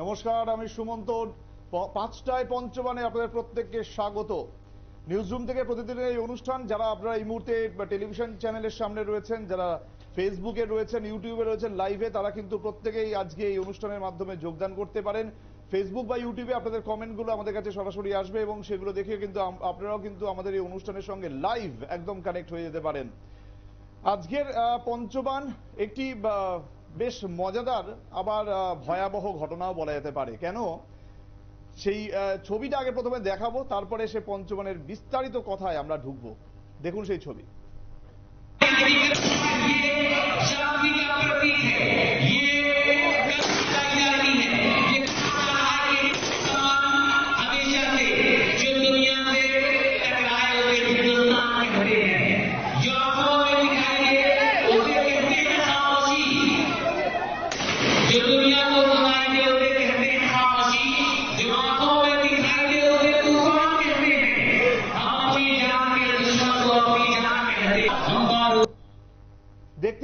নমস্কার, আমি সুমন্ত। পাঁচটায় পঞ্চবানে আপনাদের প্রত্যেককে স্বাগত। নিউজরুম থেকে প্রতিদিনের এই অনুষ্ঠান, যারা আপনারা এই মুহূর্তে টেলিভিশন চ্যানেলের সামনে রয়েছেন, যারা ফেসবুকে রয়েছেন ইউটিউবে রয়েছেন লাইভে তারা কিন্তু প্রত্যেকেই আজকে এই অনুষ্ঠানের মাধ্যমে যোগদান করতে পারেন। ফেসবুক বা ইউটিউবে আপনাদের কমেন্টগুলো আমাদের কাছে সরাসরি আসবে এবং সেগুলো দেখে কিন্তু আপনারাও কিন্তু আমাদের এই অনুষ্ঠানের সঙ্গে লাইভ একদম কানেক্ট হয়ে যেতে পারেন। আজকের পঞ্চবান একটি বেশ মজাদার, আবার ভয়াবহ ঘটনাও বলা যেতে পারে। কেন? সেই ছবিটা আগে প্রথমে দেখাবো, তারপরে সে পঞ্চমানের বিস্তারিত কথায় আমরা ঢুকবো। দেখুন সেই ছবি।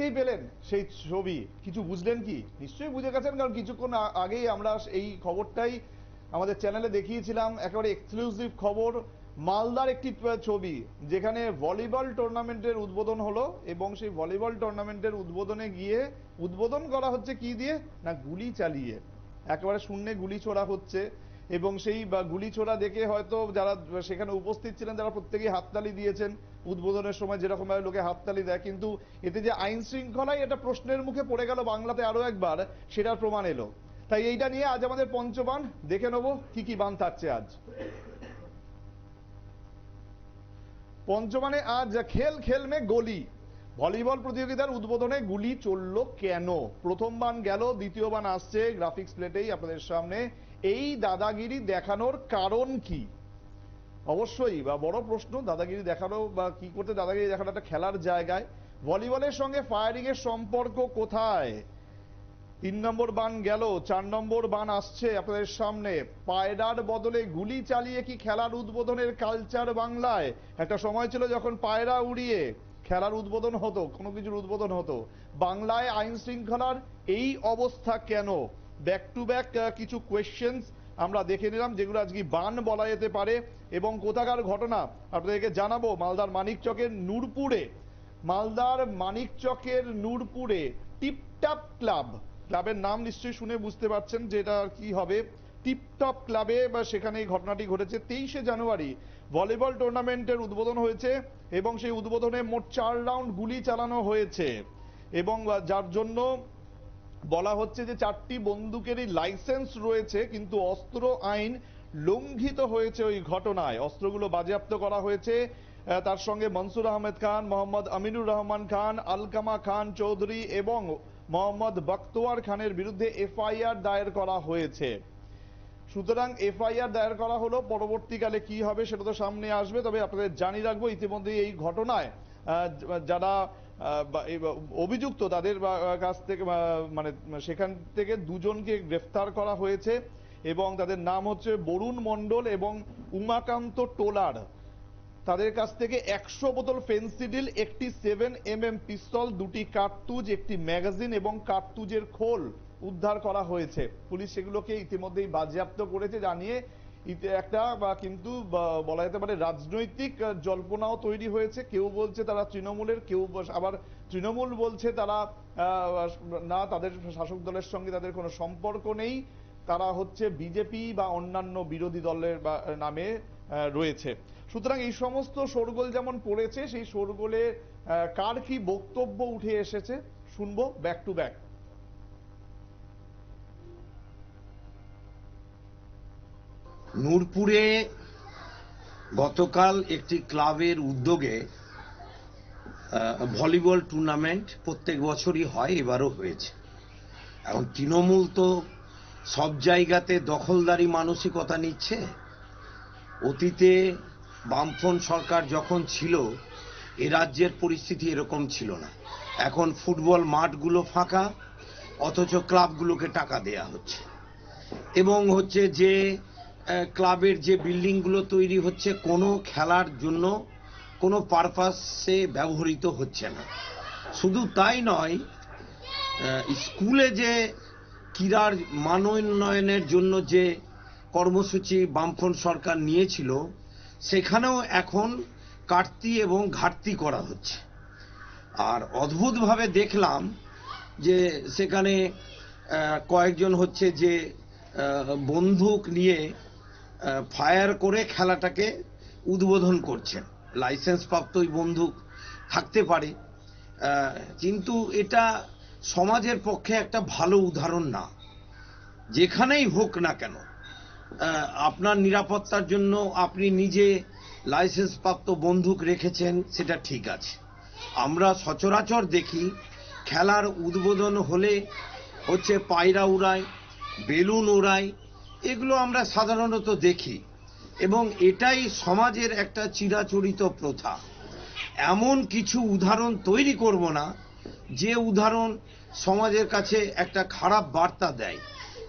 দেখতেই পেলেন সেই ছবি। কিছু বুঝলেন কি? নিশ্চয়ই বুঝে গেছেন, কারণ কিছুক্ষণ আগেই আমরা এই খবরটাই আমাদের চ্যানেলে দেখিয়েছিলাম। একেবারে এক্সক্লুসিভ খবর, মালদার একটি ছবি, যেখানে ভলিবল টুর্নামেন্টের উদ্বোধন হলো এবং সেই ভলিবল টুর্নামেন্টের উদ্বোধনে গিয়ে উদ্বোধন করা হচ্ছে কি দিয়ে? না, গুলি চালিয়ে। একেবারে শূন্যে গুলি ছোড়া হচ্ছে। এবং সেই গুলি ছোড়া দেখে হয়তো যারা সেখানে উপস্থিত ছিলেন তারা প্রত্যেকেই হাততালি দিয়েছেন উদ্বোধনের সময়, যেরকম ভাবে লোকে হাততালি দেয়। কিন্তু এতে যে আইন শৃঙ্খলায় এটা প্রশ্নের মুখে পড়ে গেল বাংলাতে আরও একবার, সেটার প্রমাণ এলো। তাই এইটা নিয়ে আজ আমাদের পঞ্চবান, দেখে নেব কি কি বান থাকছে আজ। পঞ্চমানে আজ খেল খেল মে গলি। ভলিবল প্রতিযোগিতার উদ্বোধনে গুলি চলল কেন? প্রথম বান গেল, দ্বিতীয় বান আসছে, গ্রাফিক্স প্লেটেই আপনাদের সামনে। এই দাদাগিরি দেখানোর কারণ কি? অবশ্যই, বা বড় প্রশ্ন, দাদাগিরি দেখানো বা কি করতে দাদাগিরি দেখানো একটা খেলার জায়গায়। ভলিবলের সঙ্গে ফায়ারিং এর সম্পর্ক কোথায়? তিন নম্বর বান গেল, চার নম্বর বান আসছে আপনাদের সামনে। পায়রার বদলে গুলি চালিয়ে কি খেলার উদ্বোধনের কালচার বাংলায়? একটা সময় ছিল যখন পায়রা উড়িয়ে খেলার উদ্বোধন হতো, কোনো কিছুর উদ্বোধন হতো। বাংলায় আইন শৃঙ্খলার এই অবস্থা কেন? ব্যাক টু ব্যাক কিছু কোয়েশ্চেন্স আমরা দেখে নিলাম, যেগুলো আজকে বান বলা যেতে পারে। এবং কোথাকার ঘটনা? আপনাদেরকে জানাব মালদার মানিকচকের নূরপুরে। মালদার মানিকচকের নূরপুরে টিপটাপ ক্লাব, ক্লাবের নাম নিশ্চয়ই শুনে বুঝতে পারছেন যে এটা কি হবে। টিপটপ ক্লাবে বা সেখানে এই ঘটনাটি ঘটেছে তেইশে জানুয়ারি। ভলিবল টুর্নামেন্টের উদ্বোধন হয়েছে এবং সেই উদ্বোধনে মোট চার রাউন্ড গুলি চালানো হয়েছে। এবং যার জন্য বলা হচ্ছে যে চারটি বন্দুকেরই লাইসেন্স রয়েছে, কিন্তু অস্ত্র আইন লঙ্ঘিত হয়েছে ওই ঘটনায়। অস্ত্রগুলো বাজেয়াপ্ত করা হয়েছে। তার সঙ্গে মনসুর আহমেদ খান, মোহাম্মদ আমিনুর রহমান খান, আলকামা খান চৌধুরী এবং মোহাম্মদ বখতোয়ার খানের বিরুদ্ধে এফআইআর দায়ের করা হয়েছে। সুতরাং এফআইআর দায়ের করা হলো, পরবর্তীকালে কি হবে সেটা তো সামনে আসবে, তবে আপনাদের জানিয়ে রাখব ইতিমধ্যে এই ঘটনায় যারা অভিযুক্ত তাদের কাছ থেকে মানে সেখান থেকে দুজনকে গ্রেফতার করা হয়েছে এবং তাদের নাম হচ্ছে বরুণ মণ্ডল এবং উমাকান্ত টোলার। তাদের কাছ থেকে একশো বোতল ফেন্সিডিল, একটি সেভেন এম এম পিস্তল, দুটি কার্তুজ, একটি ম্যাগাজিন এবং কার্তুজের খোল উদ্ধার করা হয়েছে। পুলিশ সেগুলোকে ইতিমধ্যেই বাজেয়াপ্ত করেছে, জানিয়ে একটা বা কিন্তু বলা যেতে পারে রাজনৈতিক জল্পনাও তৈরি হয়েছে। কেউ বলছে তারা তৃণমূলের, কেউ আবার তৃণমূল বলছে তারা না, তাদের শাসক দলের সঙ্গে তাদের কোনো সম্পর্ক নেই। তারা হচ্ছে বিজেপি বা অন্যান্য বিরোধী দলের নামে রয়েছে। সুতরাং এই সমস্ত শোরগোল যেমন পড়েছে, সেই শোরগোলে কার কি বক্তব্য উঠে এসেছে, শুনব ব্যাক টু ব্যাক। নূরপুরে গতকাল একটি ক্লাবের উদ্যোগে ভলিবল টুর্নামেন্ট প্রত্যেক বছরই হয়, এবারও হয়েছে। এখন তৃণমূল তো সব জায়গাতে দখলদারি মানসিকতা নিচ্ছে। অতীতে বামফ্রন্ট সরকার যখন ছিল, এ রাজ্যের পরিস্থিতি এরকম ছিল না। এখন ফুটবল মাঠগুলো ফাঁকা, অথচ ক্লাবগুলোকে টাকা দেয়া হচ্ছে। এবং হচ্ছে যে ক্লাবের যে বিল্ডিংগুলো তৈরি হচ্ছে কোনো খেলার জন্য কোনো পারপাসে ব্যবহৃত হচ্ছে না। শুধু তাই নয় স্কুলে যে ক্রীড়ার মান উন্নয়নের জন্য যে কর্মসূচি বামফ্রন্ট সরকার নিয়েছিল, সেখানেও এখন কাটতি এবং ঘাটতি করা হচ্ছে। আর অদ্ভুতভাবে দেখলাম যে সেখানে কয়েকজন হচ্ছে যে বন্দুক নিয়ে ফায়ার করে খেলাটাকে উদ্বোধন করছেন। লাইসেন্স প্রাপ্ত ওই বন্দুক থাকতে পারে। কিন্তু এটা সমাজের পক্ষে একটা ভালো উদাহরণ না। যেখানেই হোক না কেন আপনার নিরাপত্তার জন্য আপনি নিজে লাইসেন্স প্রাপ্ত বন্দুক রেখেছেন, সেটা ঠিক আছে। আমরা সচরাচর দেখি, খেলার উদ্বোধন হলে হচ্ছে পায়রা উড়ায়, বেলুন উড়ায় এগুলো আমরা সাধারণত দেখি এবং এটাই সমাজের একটা চিরাচরিত প্রথা। এমন কিছু উদাহরণ তৈরি করব না যে উদাহরণ সমাজের কাছে একটা খারাপ বার্তা দেয়।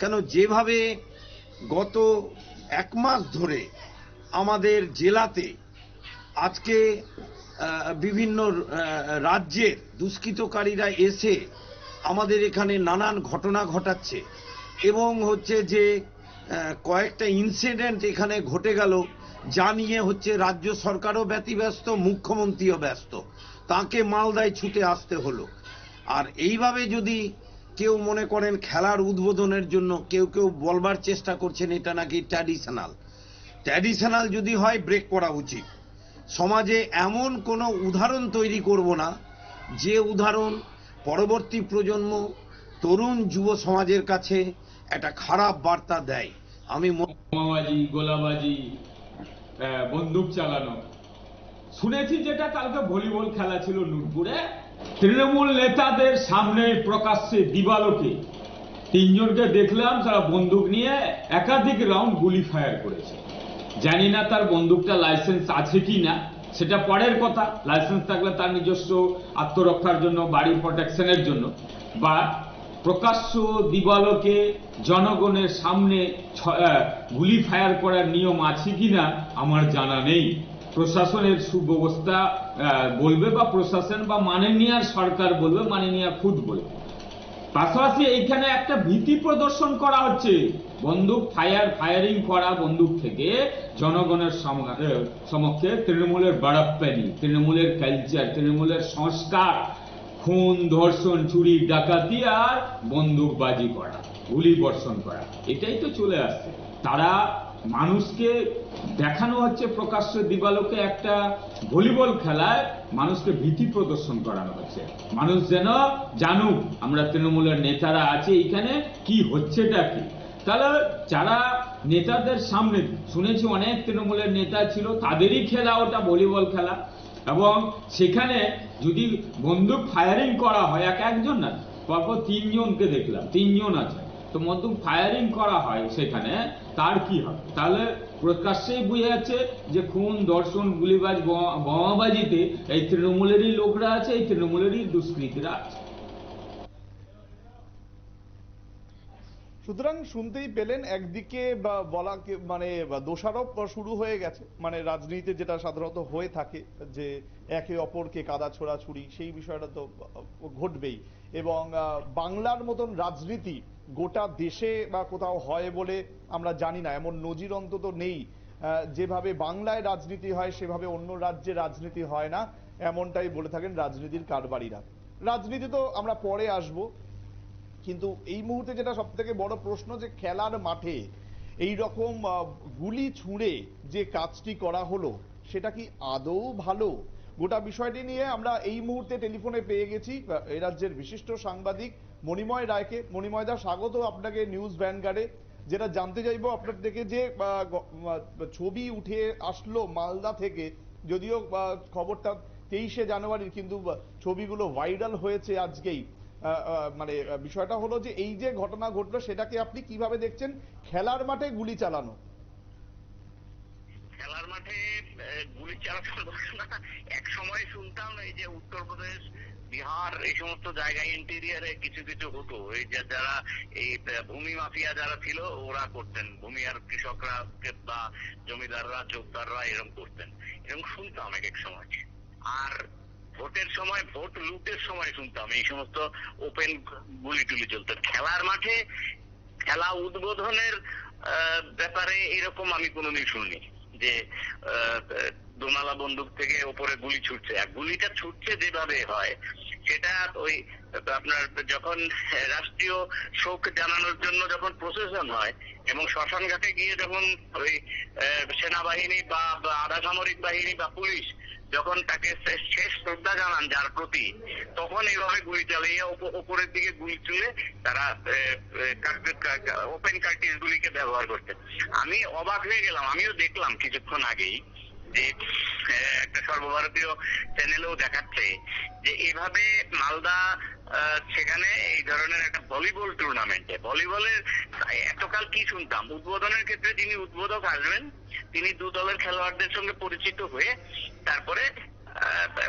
কেন যেভাবে গত এক মাস ধরে আমাদের জেলাতে আজকে বিভিন্ন রাজ্যের দুষ্কৃতকারীরা এসে আমাদের এখানে নানান ঘটনা ঘটাচ্ছে এবং হচ্ছে যে কয়েকটা ইনসিডেন্ট এখানে ঘটে গেল, যা নিয়ে হচ্ছে রাজ্য সরকারও ব্যতিব্যস্ত, মুখ্যমন্ত্রীও ব্যস্ত। তাকে মালদায় ছুটে আসতে হলো। আর এইভাবে যদি কেউ মনে করেন খেলার উদ্বোধনের জন্য কেউ কেউ বলবার চেষ্টা করছেন, এটা নাকি ট্র্যাডিশনাল ট্র্যাডিশনাল যদি হয় ব্রেক করা উচিত। সমাজে এমন কোনো উদাহরণ তৈরি করব না, যে উদাহরণ পরবর্তী প্রজন্ম তরুণ যুব সমাজের কাছে একটা খারাপ বার্তা দেয়। আমি বোমাবাজি গোলাবাজি বন্দুক চালানো। শুনেছি যেটা, কালকে ভলিবল খেলা ছিল নূরপুরে। তৃণমূল নেতাদের সামনে প্রকাশ্যে দিবালোকে। তিনজনকে দেখলাম, তারা বন্দুক নিয়ে একাধিক রাউন্ড গুলি ফায়ার করেছে। জানি না তার বন্দুকটা লাইসেন্স আছে কি না, সেটা পরের কথা। লাইসেন্স থাকলে তার নিজস্ব আত্মরক্ষার জন্য বাড়ি প্রোটেকশনের জন্য। বা প্রকাশ্য দিবালোকে জনগণের সামনে গুলি ফায়ার করার নিয়ম আছে কিনা আমার জানা নেই। প্রশাসনের সুব্যবস্থা বলবে বা প্রশাসন বা মাননীয় সরকার বলবে, মাননীয় খুদ বলবে। পাশাপাশি এইখানে একটা ভীতি প্রদর্শন করা হচ্ছে। বন্দুক ফায়ার, ফায়ারিং করা বন্দুক থেকে জনগণের সমক্ষে তৃণমূলের বাড়াপ্পানি, তৃণমূলের কালচার তৃণমূলের সংস্কার খুন, ধর্ষণ, চুরি, ডাকাতি আর বন্দুকবাজি করা, গুলি বর্ষণ করা, এটাই তো চলে আসছে। তারা মানুষকে দেখানো হচ্ছে প্রকাশ্য দিবালোকে একটা ভলিবল খেলায় মানুষকে ভীতি প্রদর্শন করানো হচ্ছে। মানুষ যেন জানুক, আমরা তৃণমূলের নেতারা আছে এখানে, কি হচ্ছেটা কি? তাহলে যারা নেতাদের সামনে, শুনেছি অনেক তৃণমূলের নেতা ছিল, তাদেরই খেলা ওটা ভলিবল খেলা। এবং সেখানে যদি বন্দুক ফায়ারিং করা হয়, এক একজন না পরপর তিনজনকে দেখলাম, তিনজন আছে। তো বন্দুক ফায়ারিং করা হয় সেখানে, তার কি হবে? তাহলে প্রকাশ্যেই বুঝে যাচ্ছে যে খুন দর্শন গুলিবাজ, বোমা- বোমাবাজিতে এই তৃণমূলেরই লোকরা আছে, এই তৃণমূলেরই দুষ্কৃতীরা আছে। সুতরাং শুনতেই পেলেন একদিকে বলা মানে দোষারোপ শুরু হয়ে গেছে। মানে রাজনীতিতে যেটা সাধারণত হয়ে থাকে, যে একে অপরকে কাদা ছোড়াছুড়ি, সেই বিষয়টা তো ঘটবেই। এবং বাংলার মতন রাজনীতি গোটা দেশে বা কোথাও হয় বলে আমরা জানি না। এমন নজির অন্তত নেই। যেভাবে বাংলায় রাজনীতি হয়, সেভাবে অন্য রাজ্যে রাজনীতি হয় না। এমনটাই বলে থাকেন রাজনীতির কারবারিরা। রাজনীতি তো আমরা পরে আসব। কিন্তু এই মুহূর্তে যেটা সব থেকে বড় প্রশ্ন যে খেলার মাঠে এই রকম গুলি ছুঁড়ে যে কাজটি করা হলো, সেটা কি আদৌ ভালো? গোটা বিষয়টি নিয়ে আমরা এই মুহূর্তে টেলিফোনে পেয়ে গেছি এই রাজ্যের বিশিষ্ট সাংবাদিক মণিময় রায়কে। মণিময় দা, স্বাগত আপনাকে নিউজ ভ্যানগার্ডে। যেটা জানতে চাইব আপনার থেকে যে ছবি উঠে আসলো মালদা থেকে, যদিও খবরটা তেইশে জানুয়ারির, কিন্তু ছবিগুলো ভাইরাল হয়েছে আজকেই। মানে বিষয়টা হলো যে এই যে ঘটনা ঘটলো, সেটাকে আপনি কীভাবে দেখছেন? খেলার মাঠে গুলি চালানো। খেলার মাঠে গুলি ঘটনা এক সময় শুনতাম এই যে উত্তরপ্রদেশ বিহার, এই সমস্ত জায়গায় ইন্টেরিয়ারে কিছু কিছু হতো। এই যে যারা, এই ভূমি মাফিয়া যারা ছিল, ওরা করতেন। ভূমি আর কৃষকরা বা জমিদাররা চৌকদাররা এরকম করতেন। এরকম শুনতাম এক এক সময়। আর ভোটের সময়, ভোট লুটের সময় শুনতাম। এই সমস্ত ওপেন গুলি টুলি চলতো। খেলার মাঠে খেলা উদ্বোধনের ব্যাপারে এরকম আমি কোনোদিন শুনিনি যে দোনালা বন্দুক থেকে ওপরে গুলি ছুটছে। আর গুলিটা ছুটছে যেভাবে হয়, সেটা ওই আপনার যখন রাষ্ট্রীয় শোক জানানোর জন্য যখন প্রসেশন হয় এবং শ্মশান ঘাটে গিয়ে যখন ওই সেনাবাহিনী বা আধা সামরিক বাহিনী বা পুলিশ যখন তাকে শেষ শ্রদ্ধা জানান যার প্রতি, তখন এইভাবে গুলি চালিয়ে ওপ- ওপরের দিকে গুলি চলে তারা ওপেন কার্টিস গুলিকে ব্যবহার করতেন। আমি অবাক হয়ে গেলাম, আমিও দেখলাম কিছুক্ষণ আগেই যে একটা সর্বভারতীয় চ্যানেলেও দেখাচ্ছে যে এভাবে মালদা সেখানে এই ধরনের একটা ভলিবল টুর্নামেন্টে ভলিবলের এতকাল কি শুনতাম? উদ্বোধনের ক্ষেত্রে যিনি উদ্বোধক আসবেন তিনি দু দলের খেলোয়াড়দের সঙ্গে পরিচিত হয়ে তারপরে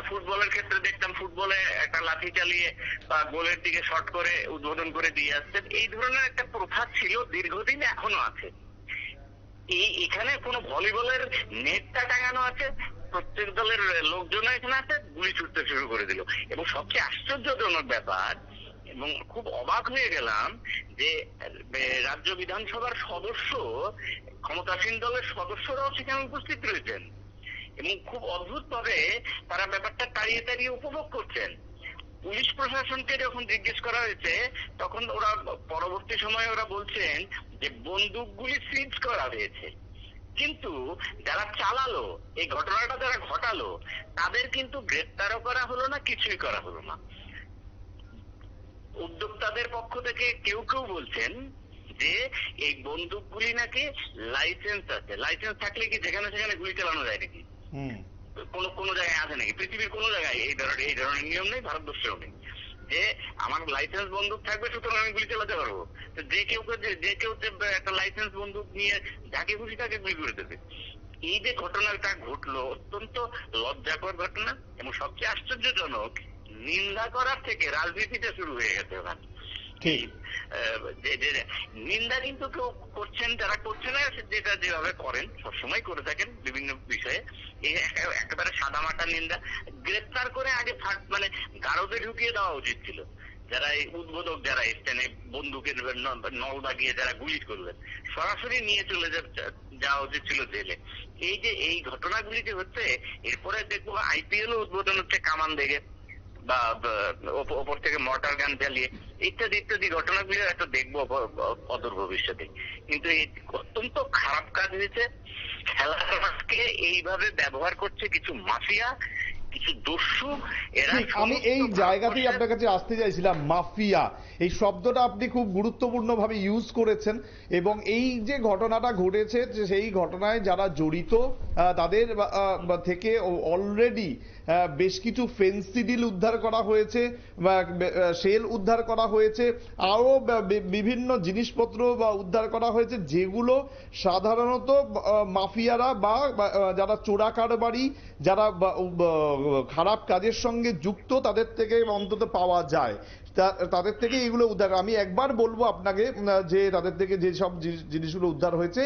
ফুটবলের ক্ষেত্রে দেখতাম ফুটবলে একটা লাঠি চালিয়ে বা গোলের দিকে শট করে উদ্বোধন করে দিয়ে আসতেন। এই ধরনের একটা প্রথা ছিল, দীর্ঘদিন এখনও আছে। এই এখানে কোনো ভলিবলের নেটটা টাঙানো আছে, প্রত্যেক দলের লোকজন এখানে আছে, গুলি ছুটতে শুরু করে দিল। এবং সবচেয়ে আশ্চর্যজনক ব্যাপার এবং খুব অবাক হয়ে গেলাম যে রাজ্য বিধানসভার সদস্য, ক্ষমতাসীন দলের সদস্যরাও সেখানে উপস্থিত রয়েছেন। এবং খুব অদ্ভুত ভাবে তারা ব্যাপারটা তাড়িয়ে তাড়িয়ে উপভোগ করছেন। পুলিশ প্রশাসনকে যখন জিজ্ঞেস করা হয়েছে, তখন ওরা পরবর্তী সময়ে ওরা বলছেন যে, বন্দুকগুলি সিজ করা হয়েছে। কিন্তু যারা চালালো, এই ঘটনাটা যারা ঘটালো, তাদের কিন্তু গ্রেপ্তারও করা হলো না, কিছুই করা হলো না। উদ্যোক্তাদের পক্ষ থেকে কেউ কেউ বলছেন যে এই বন্দুকগুলি নাকি লাইসেন্স আছে। লাইসেন্স থাকলে কি যেখানে সেখানে গুলি চালানো যায় নাকি? কোন কোন জায়গায় আছে নাকি? পৃথিবীর কোন জায়গায় এই ধরনের এই ধরনের নিয়ম নেই ভারতবর্ষেও নেই। যে আমার লাইসেন্স বন্দুক থাকবে সুতরাং আমি গুলি চালাতে পারব। তো যে কেউ যে- যে কেউ একটা লাইসেন্স বন্দুক নিয়ে যাকে খুশি তাকে গুলি করে দেবে। এই যে ঘটনাটা ঘটলো অত্যন্ত লজ্জাকর ঘটনা এবং সবচেয়ে আশ্চর্যজনক নিন্দা করার থেকে রাজনীতিটা শুরু হয়ে গেছে ওখানে ঠিক। নিন্দা কিন্তু কেউ করছেন যারা করছে না যেটা যেভাবে করেন সবসময় করে থাকেন বিভিন্ন বিষয়ে। একেবারে সাদামাটা নিন্দা। গ্রেপ্তার করে আগে মানে গারদে ঢুকিয়ে দেওয়া উচিত ছিল। যারা এই উদ্বোধক যারা এসছেন এই বন্দুকের নল দাগিয়ে যারা গুলি করবেন সরাসরি নিয়ে চলে যাওয়া উচিত ছিল জেলে। এই যে এই ঘটনাগুলি যে হচ্ছে এরপরে দেখব আইপিএল উদ্বোধন হচ্ছে কামান দেখে। বা ওপর থেকে মর্টার গান চালিয়ে ইত্যাদি ইত্যাদি ঘটনাগুলি হয়তো দেখব অদূর ভবিষ্যতে। কিন্তু এই অত্যন্ত খারাপ কাজ হয়েছে খেলার মাঠকে এইভাবে ব্যবহার করছে কিছু মাফিয়া কিছু দস্যু এরা আমি এই জায়গাতেই আপনার কাছে আসতে চাইছিলাম মাফিয়া। এই শব্দটা আপনি খুব গুরুত্বপূর্ণভাবে ইউজ করেছেন এবং এই যে ঘটনাটা ঘটেছে যে সেই ঘটনায় যারা জড়িত তাদের থেকে অলরেডি বেশ কিছু ফেন্সিডিল উদ্ধার করা হয়েছে সেল উদ্ধার করা হয়েছে, আরও বিভিন্ন জিনিসপত্র উদ্ধার করা হয়েছে, যেগুলো সাধারণত মাফিয়ারা বা যারা চোরা কারবারি, যারা খারাপ কাজের সঙ্গে যুক্ত, তাদের থেকে অন্তত পাওয়া যায়। তাদের থেকে এগুলো উদ্ধার, আমি একবার বলব আপনাকে যে, তাদের থেকে যেসব জিনিসগুলো উদ্ধার হয়েছে,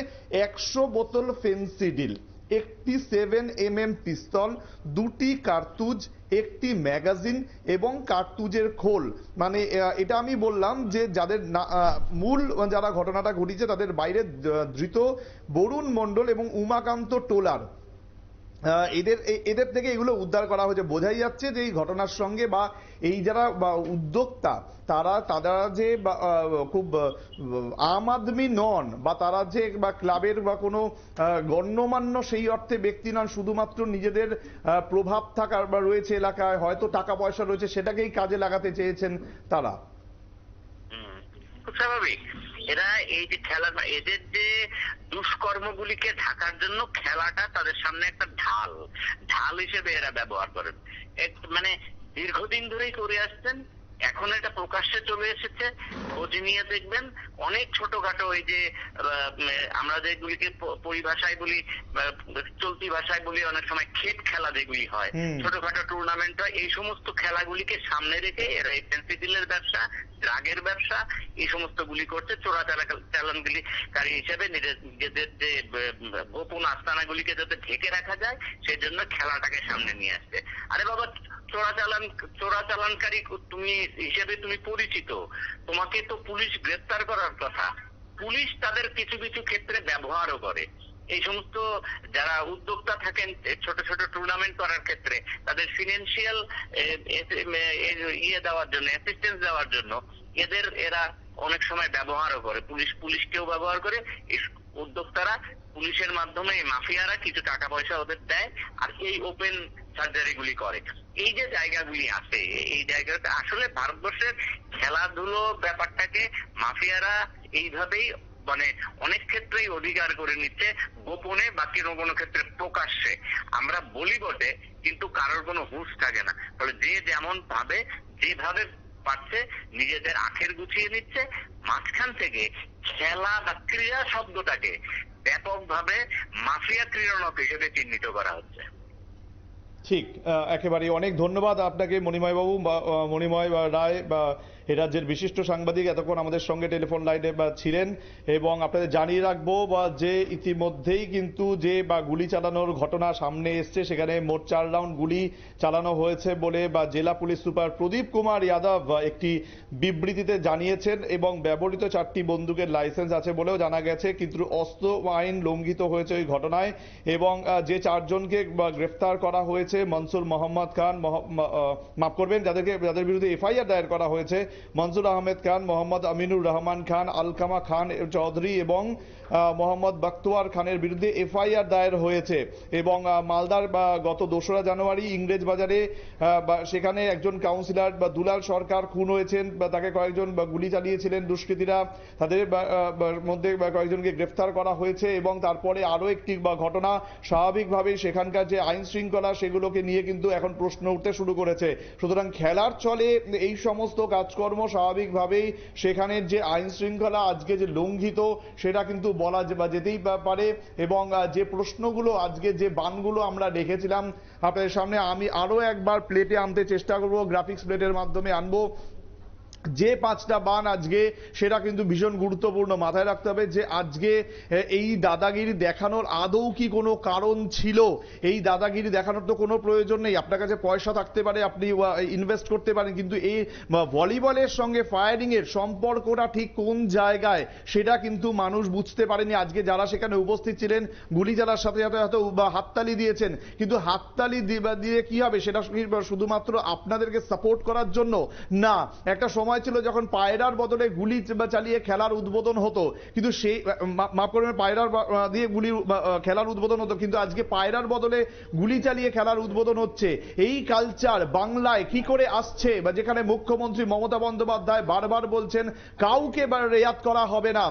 একশো বোতল ফেন্সিডিল একটি সেভেন এম এম পিস্তল দুটি কার্তুজ একটি ম্যাগাজিন এবং কার্তুজের খোল। মানে এটা আমি বললাম যে যাদের মূল যারা ঘটনাটা ঘটিয়েছে তাদের বাইরে ধৃত বরুণ মণ্ডল এবং উমাকান্ত টোলার। এদের এদের থেকে এগুলো উদ্ধার করা হয়েছে। বোঝাই যাচ্ছে যে এই ঘটনার সঙ্গে বা এই যারা উদ্যোক্তা, তারা তারা যে খুব আম আদমি নন, বা তারা যে, বা ক্লাবের, বা কোনো গণ্যমান্য সেই অর্থে ব্যক্তি নন, শুধুমাত্র নিজেদের প্রভাব থাকার, বা রয়েছে এলাকায়, হয়তো টাকা পয়সা রয়েছে, সেটাকেই কাজে লাগাতে চেয়েছেন তারা। স্বাভাবিক। এরা এই যে খেলা এদের যে দুষ্কর্মগুলিকে ঢাকার জন্য খেলাটা তাদের সামনে একটা ঢাল। ঢাল হিসেবে এরা ব্যবহার করেন। মানে দীর্ঘদিন ধরেই করে আসছেন। এখন এটা প্রকাশ্যে চলে এসেছে খোঁজ নিয়ে দেখবেন। অনেক ছোটখাটো ওই যে আমরা যেগুলিকে পরিভাষায় বলি চলতি ভাষায় বলি অনেক সময় ক্ষেত খেলা যেগুলি হয়। ছোটখাটো টুর্নামেন্ট হয় এই সমস্ত খেলাগুলিকে সামনে রেখে এরা এই পেন্সিডিলের ব্যবসা ড্রাগের ব্যবসা এই সমস্ত গুলি করছে। চোরা চালানগুলি কারী হিসেবে নিজের- নিজেদের যে গোপন আস্তানাগুলিকে যাতে ঢেকে রাখা যায় সেই জন্য খেলাটাকে সামনে নিয়ে আসছে। আরে বাবা চোরাচালান, চোরাচালানকারী তুমি হিসেবে তুমি পরিচিত। তোমাকে তো পুলিশ গ্রেপ্তার করার কথা। পুলিশ তাদের কিছু কিছু ক্ষেত্রে ব্যবহারও করে। এই সমস্ত যারা উদ্যোক্তা থাকেন ছোট ছোট টুর্নামেন্ট করার ক্ষেত্রে, তাদের ফিনান্সিয়াল ইয়ে দেওয়ার জন্য অ্যাসিস্ট্যান্স দেওয়ার জন্য, এদের, এরা অনেক সময় ব্যবহারও করে। পুলিশ, পুলিশকেও ব্যবহার করে। উদ্যোক্তারা পুলিশের মাধ্যমে মাফিয়ারা কিছু টাকা পয়সা ওদের দেয়। আর এই ওপেন সার্জারি গুলি করে। এই যে জায়গাগুলি আছে, এই জায়গাটা আসলে ভারতবর্ষের খেলাধুলো ব্যাপারটাকে মাফিয়ারা এইভাবেই মানে অনেক ক্ষেত্রেই অধিকার করে নিচ্ছে, গোপনে বা কোনো কোনো ক্ষেত্রে প্রকাশ্যে। আমরা বলি বটে, কিন্তু কারোর কোনো হুঁশ থাকে না। ফলে যে যেমন ভাবে, যেভাবে পারছে, নিজেদের আখের গুছিয়ে নিচ্ছে, মাঝখান থেকে খেলা বা ক্রীড়া শব্দটাকে ব্যাপকভাবে মাফিয়া ক্রীড়নক হিসেবে চিহ্নিত করা হচ্ছে। ঠিক একেবারেই একেবারে অনেক ধন্যবাদ আপনাকে মণিময় বাবু বা মণিময় রায় বা এ রাজ্যের বিশিষ্ট সাংবাদিক এতক্ষণ আমাদের সঙ্গে টেলিফোন লাইনে ছিলেন এবং আপনাদের জানিয়ে রাখব বা যে ইতিমধ্যেই কিন্তু যে বা গুলি চালানোর ঘটনা সামনে এসছে, সেখানে মোট চার রাউন্ড গুলি চালানো হয়েছে বলে বা জেলা পুলিশ সুপার প্রদীপ কুমার যাদব একটি বিবৃতিতে জানিয়েছেন এবং ব্যবহৃত চারটি বন্দুকের লাইসেন্স আছে বলেও জানা গেছে, কিন্তু অস্ত্র আইন লঙ্ঘিত হয়েছে ওই ঘটনায় এবং যে চারজনকে গ্রেফতার করা হয়েছে মনসুর মোহাম্মদ খান মাফ করবেন, যাদেরকে, যাদের বিরুদ্ধে এফআইআর দায়ের করা হয়েছে মনসুর আহমেদ খান, মোহাম্মদ আমিনুর রহমান খান, আলকামা খান চৌধুরী এবং মোহাম্মদ বাক্তোয়ার খানের বিরুদ্ধে এফআইআর দায়ের হয়েছে। এবং মালদার গত দোসরা জানুয়ারি ইংরেজ বাজারে সেখানে একজন কাউন্সিলর বা, দুলাল সরকার খুন হয়েছেন বা, তাকে কয়েকজন গুলি চালিয়েছিলেন দুষ্কৃতীরা। তাদের মধ্যে কয়েকজনকে গ্রেফতার করা হয়েছে এবং তারপরে আরও একটি, বা, ঘটনা স্বাভাবিকভাবেই সেখানকার যে আইন শৃঙ্খলা সেগুলোকে নিয়ে কিন্তু এখন প্রশ্ন উঠতে শুরু করেছে। সুতরাং খেলার চলে এই সমস্ত কাজকর্ম স্বাভাবিকভাবেই সেখানের যে আইন শৃঙ্খলা আজকে যে লঙ্ঘিত, সেটা কিন্তু বলা যেতেই পারে এবং যে প্রশ্নগুলো আজকে যে বানগুলো আমরা রেখেছিলাম আপনাদের সামনে, আমি আরও একবার প্লেটে আনতে চেষ্টা করব গ্রাফিক্স প্লেটের মাধ্যমে আনব। যে পাঁচটা বান আজকে, সেটা কিন্তু ভীষণ গুরুত্বপূর্ণ মাথায় রাখতে হবে যে আজকে এই দাদাগিরি দেখানোর আদৌ কি কোনো কারণ ছিল? এই দাদাগিরি দেখানোর তো কোনো প্রয়োজন নেই। আপনার কাছে পয়সা থাকতে পারে, আপনি ইনভেস্ট করতে পারেন, কিন্তু এই ভলিবলের সঙ্গে ফায়ারিং এর সম্পর্কটা ঠিক কোন জায়গায়, সেটা কিন্তু মানুষ বুঝতে পারেনি। আজকে যারা সেখানে উপস্থিত ছিলেন, গুলি চালার সাথে সাথে হয়তো হাততালি দিয়েছেন, কিন্তু হাততালি দিয়ে কি হবে? সেটা শুধুমাত্র আপনাদেরকে সাপোর্ট করার জন্য? না, একটা সময় ছিল যখন পায়রার বদলে গুলি চালিয়ে খেলার উদ্বোধন হতো। কিন্তু সেই মাফ করবেন, পায়রার দিয়ে গুলি খেলার উদ্বোধন হতো। কিন্তু আজকে পায়রার বদলে গুলি চালিয়ে খেলার উদ্বোধন হচ্ছে। এই কালচার বাংলায় কি করে আসছে? বা যেখানে মুখ্যমন্ত্রী মমতা বন্দ্যোপাধ্যায় বারবার বলছেন, কাউকে রেয়াত করা হবে না।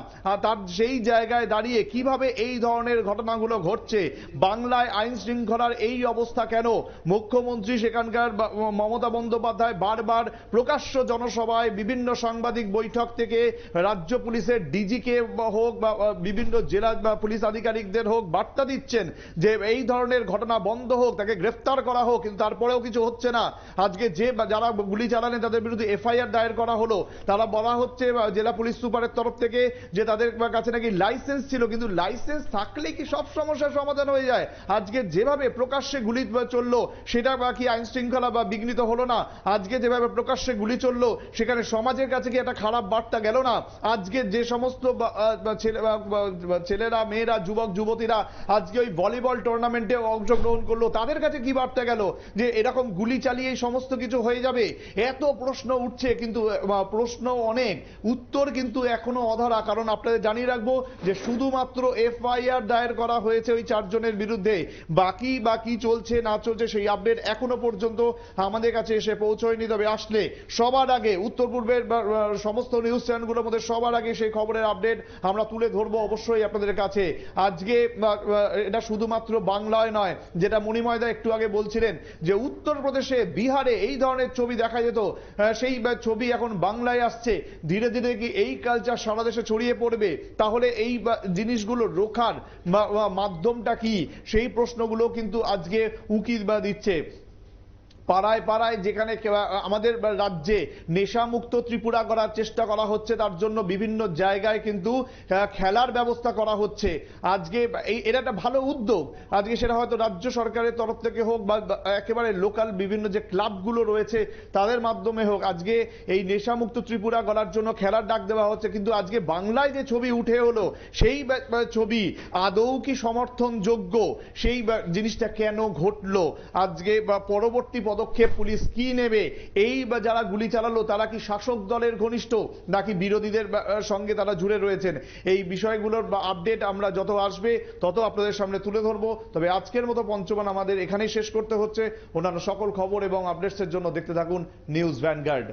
তার সেই জায়গায় দাঁড়িয়ে কীভাবে এই ধরনের ঘটনাগুলো ঘটছে? বাংলায় আইন শৃঙ্খলার এই অবস্থা কেন? মুখ্যমন্ত্রী সেখানকার মমতা বন্দ্যোপাধ্যায় বারবার প্রকাশ্য জনসভায় বিভিন্ন সাংবাদিক বৈঠক থেকে রাজ্য পুলিশের ডিজিকে হোক বা বিভিন্ন জেলা পুলিশ আধিকারিকদের হোক বার্তা দিচ্ছেন যে এই ধরনের ঘটনা বন্ধ হোক, তাকে গ্রেফতার করা হোক, কিন্তু তারপরেও কিছু হচ্ছে না। আজকে যে যারা গুলি চালানে তাদের বিরুদ্ধে এফআইআর দায়ের করা হলো। তারা বলা হচ্ছে জেলা পুলিশ সুপারের তরফ থেকে যে তাদের কাছে নাকি লাইসেন্স ছিল, কিন্তু লাইসেন্স থাকলে কি সব সমস্যার সমাধান হয়ে যায়? আজকে যেভাবে প্রকাশ্যে গুলি চলল, সেটা বা, কি আইন শৃঙ্খলা বা, বিঘ্নিত হলো না? আজকে যেভাবে প্রকাশ্যে গুলি চলল, সেখানে সমাজের কাছে কি একটা খারাপ বার্তা গেল না? আজকে যে সমস্ত ছেলেরা, মেয়েরা, যুবক, যুবতীরা আজকে ওই ভলিবল টুর্নামেন্টে অংশগ্রহণ করল, তাদের কাছে কি বার্তা গেল? যে এরকম গুলি চালিয়ে সমস্ত কিছু হয়ে যাবে? এত প্রশ্ন উঠছে কিন্তু প্রশ্ন অনেক। উত্তর কিন্তু এখনও অধরা। কারণ আপনাদের জানিয়ে রাখব যে শুধুমাত্র এফআইআর দায়ের করা হয়েছে ওই চারজনের বিরুদ্ধে। বাকি বা কি চলছে, না চলছে সেই আপডেট এখনও পর্যন্ত আমাদের কাছে এসে পৌঁছয়নি। তবে আসলে সবার আগে উত্তর পূর্বের, বা- বা, সমস্ত নিউজ চ্যানেলগুলোর মধ্যে সবার আগে সেই খবরের আপডেট আমরা তুলে ধরবো অবশ্যই আপনাদের কাছে। আজকে এটা শুধুমাত্র বাংলায় নয়, যেটা মণিময়দা একটু আগে বলছিলেন যে উত্তরপ্রদেশে বিহারে এই ধরনের ছবি দেখা যেত। সেই ছবি এখন বাংলায় আসছে। ধীরে ধীরে কি এই কালচার সারা দেশে ছড়িয়ে পড়বে? তাহলে এই জিনিসগুলো রোখার মাধ্যমটা কি? সেই প্রশ্নগুলো কিন্তু আজকে উকি বা দিচ্ছে। পাড়ায় পাড়ায় যেখানে আমাদের রাজ্যে নেশামুক্ত ত্রিপুরা করার চেষ্টা করা হচ্ছে, তার জন্য বিভিন্ন জায়গায় কিন্তু খেলার ব্যবস্থা করা হচ্ছে। আজকে এই এটা একটা ভালো উদ্যোগ। আজকে সেটা হয়তো রাজ্য সরকারের তরফ থেকে হোক বা একেবারে লোকাল বিভিন্ন যে ক্লাবগুলো রয়েছে, তাদের মাধ্যমে হোক, আজকে এই নেশামুক্ত ত্রিপুরা করার জন্য খেলার ডাক দেওয়া হচ্ছে। কিন্তু আজকে বাংলায় যে ছবি উঠে হলো, সেই ছবি আদৌ কি সমর্থনযোগ্য? সেই জিনিসটা কেন ঘটলো? আজকে বা, পরবর্তী পদক্ষেপ পুলিশ কি নেবে? এই যারা গুলি চালালো, তারা কি শাসক দলের ঘনিষ্ঠ নাকি বিরোধীদের সঙ্গে তারা জুড়ে রয়েছেন? এই বিষয়গুলোর আপডেট আমরা যত আসবে, তত আপনাদের সামনে তুলে ধরবো। তবে আজকের মতো পঞ্চমান আমাদের এখানেই শেষ করতে হচ্ছে। অন্যান্য সকল খবর এবং আপডেটসের জন্য দেখতে থাকুন নিউজ ভ্যানগার্ড।